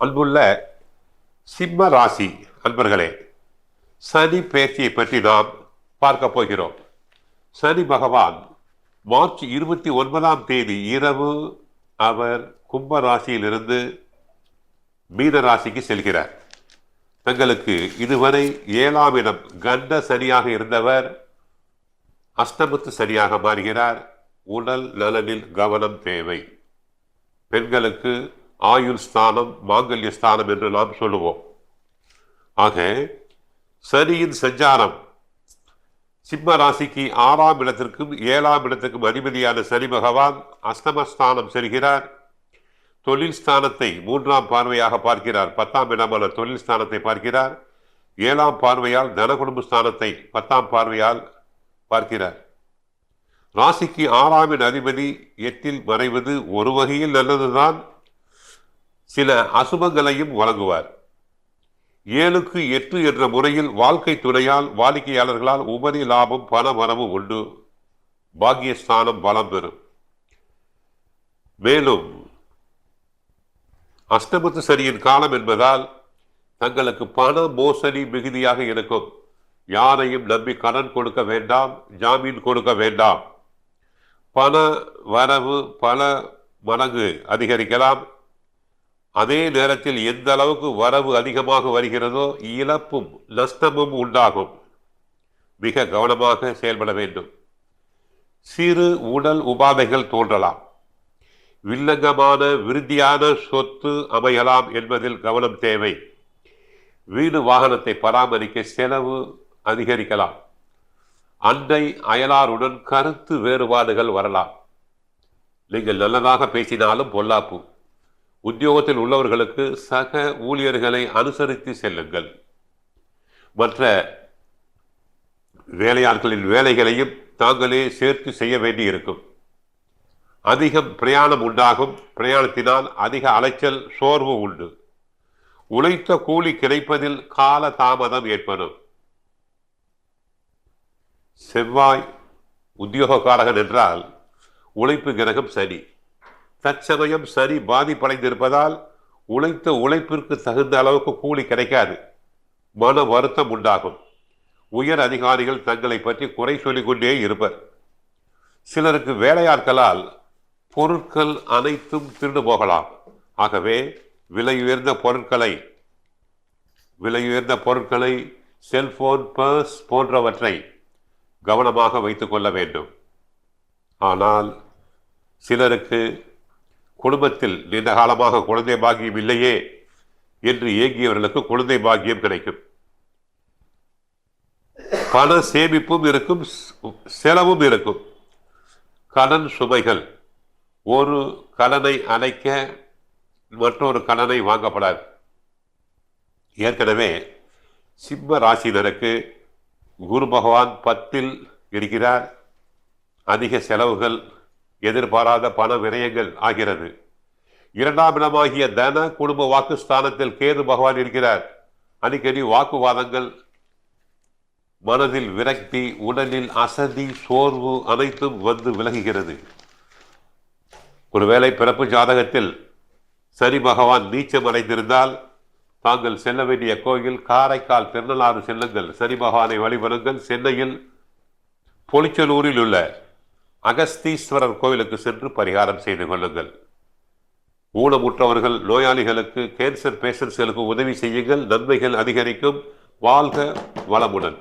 அன்புள்ள சிம்ம ராசி அன்பர்களே சனி பேச்சியை பற்றி நாம் பார்க்க போகிறோம். சனி பகவான் மார்ச் இருபத்தி ஒன்பதாம் தேதி இரவு அவர் கும்ப ராசியிலிருந்து மீன ராசிக்கு செல்கிறார். தங்களுக்கு இதுவரை ஏழாம் இடம் கண்ட சனியாக இருந்தவர் அஷ்டமத்து சனியாக மாறுகிறார். உடல் நலனில் கவனம் தேவை. பெண்களுக்கு ஆயுள் ஸ்தானம் மாங்கல்ய ஸ்தானம் என்று நாம் சொல்லுவோம். ஆக சனியின் சஞ்சாரம். சிம்ம ராசிக்கு ஆறாம் இடத்திற்கும் ஏழாம் இடத்திற்கும் அதிபதியான சனி பகவான் அஸ்தமஸ்தானம் செல்கிறார். தொழில் ஸ்தானத்தை மூன்றாம் பார்வையாக பார்க்கிறார். பத்தாம் இடமான தொழில் ஸ்தானத்தை பார்க்கிறார். ஏழாம் பார்வையால் தனகுடும்ப ஸ்தானத்தை பத்தாம் பார்வையால் பார்க்கிறார். ராசிக்கு ஆறாமின் அதிபதி எட்டில் மறைவது ஒரு வகையில் நல்லதுதான். சில அசுபங்களையும் வழங்குவார். ஏழுக்கு எட்டு என்ற முறையில் வாழ்க்கை துணையால் வாடிக்கையாளர்களால் உபரி லாபம் பண வரவு உண்டு. பாக்கியஸ்தானம் பலம் பெறும். மேலும் அஷ்டமத்து சரியின் காலம் என்பதால் தங்களுக்கு பண மோசடி மிகுதியாக இருக்கும். யாரையும் நம்பி கடன் கொடுக்க வேண்டாம் ஜாமீன் கொடுக்க வேண்டாம். பண வரவு பல மடங்கு அதிகரிக்கலாம். அதே நேரத்தில் எந்த அளவுக்கு வரவு அதிகமாக வருகிறதோ இழப்பும் நஷ்டமும் உண்டாகும். மிக கவனமாக செயல்பட வேண்டும். சிறு உடல் உபாதைகள் தோன்றலாம். வில்லங்கமான விருத்தியான சொத்து அமையலாம் என்பதில் கவனம் தேவை. வீடு வாகனத்தை பராமரிக்க செலவு அதிகரிக்கலாம். அண்டை அயலாருடன் கருத்து வேறுபாடுகள் வரலாம். நீங்கள் நல்லதாக பேசினாலும் பொல்லாப்பு. உத்தியோகத்தில் உள்ளவர்களுக்கு சக ஊழியர்களை அனுசரித்து செல்லுங்கள். மற்ற வேலையாட்களின் வேலைகளையும் தாங்களே சேர்த்து செய்ய வேண்டி இருக்கும் அதிகம் பிரயாணம் உண்டாகும். பிரயாணத்தினால் அதிக அலைச்சல் சோர்வு உண்டு. உழைத்த கூலி கிடைப்பதில் கால தாமதம் ஏற்படும். செவ்வாய் உத்தியோகக்காரகன் என்றால் உழைப்பு கிரகம் சனி. தற்சமயம் சரி பாதிப்படைந்திருப்பதால் உழைத்த உழைப்பிற்கு தகுந்த அளவுக்கு கூலி கிடைக்காது. மன வருத்தம் உண்டாகும். உயர் அதிகாரிகள் தங்களை பற்றி குறை சொல்லிக்கொண்டே இருப்பர். சிலருக்கு வேலையாட்களால் பொருட்கள் அனைத்தும் திருடு போகலாம். ஆகவே விலை உயர்ந்த பொருட்களை விலை உயர்ந்த பொருட்களை செல்போன் பர்ஸ் போன்றவற்றை கவனமாக வைத்துக்கொள்ள வேண்டும். ஆனால் சிலருக்கு குடும்பத்தில் நீண்ட காலமாக குழந்தை பாக்கியம் இல்லையே என்று ஏங்கியவர்களுக்கு குழந்தை பாக்கியம் கிடைக்கும். பண சேமிப்பும் இருக்கும் செலவும் இருக்கும். கடன் சுமைகள். ஒரு கடனை அணைக்க மற்றொரு கடனை வாங்கப்படாது. ஏற்கனவே சிம்ம ராசியினருக்கு குரு பகவான் பத்தில் இருக்கிறார். அதிக செலவுகள் எதிர்பாராத பண விரயங்கள் ஆகிறது. இரண்டாம் இடமாகிய தன குடும்ப வாக்குஸ்தானத்தில் கேது பகவான் இருக்கிறார். அடிக்கடி வாக்குவாதங்கள் மனதில் விரக்தி உடலில் அசதி சோர்வு அனைத்தும் வந்து விலகுகிறது. ஒருவேளை பிறப்பு ஜாதகத்தில் சனி பகவான் நீச்சம் அடைந்திருந்தால் தாங்கள் செல்ல வேண்டிய கோயில் காரைக்கால் திருநள்ளாறு செல்லுங்கள். சனி பகவானை வழிபடுங்கள். சென்னையில் பொலிச்சலூரில் உள்ள அகஸ்தீஸ்வரர் கோவிலுக்கு சென்று பரிகாரம் செய்து கொள்ளுங்கள். ஊனமுற்றவர்கள் நோயாளிகளுக்கு கேன்சர் பேஷண்ட்ஸ்களுக்கு உதவி செய்யுங்கள். நன்மைகள் அதிகரிக்கும். வாழ்க வளமுடன்.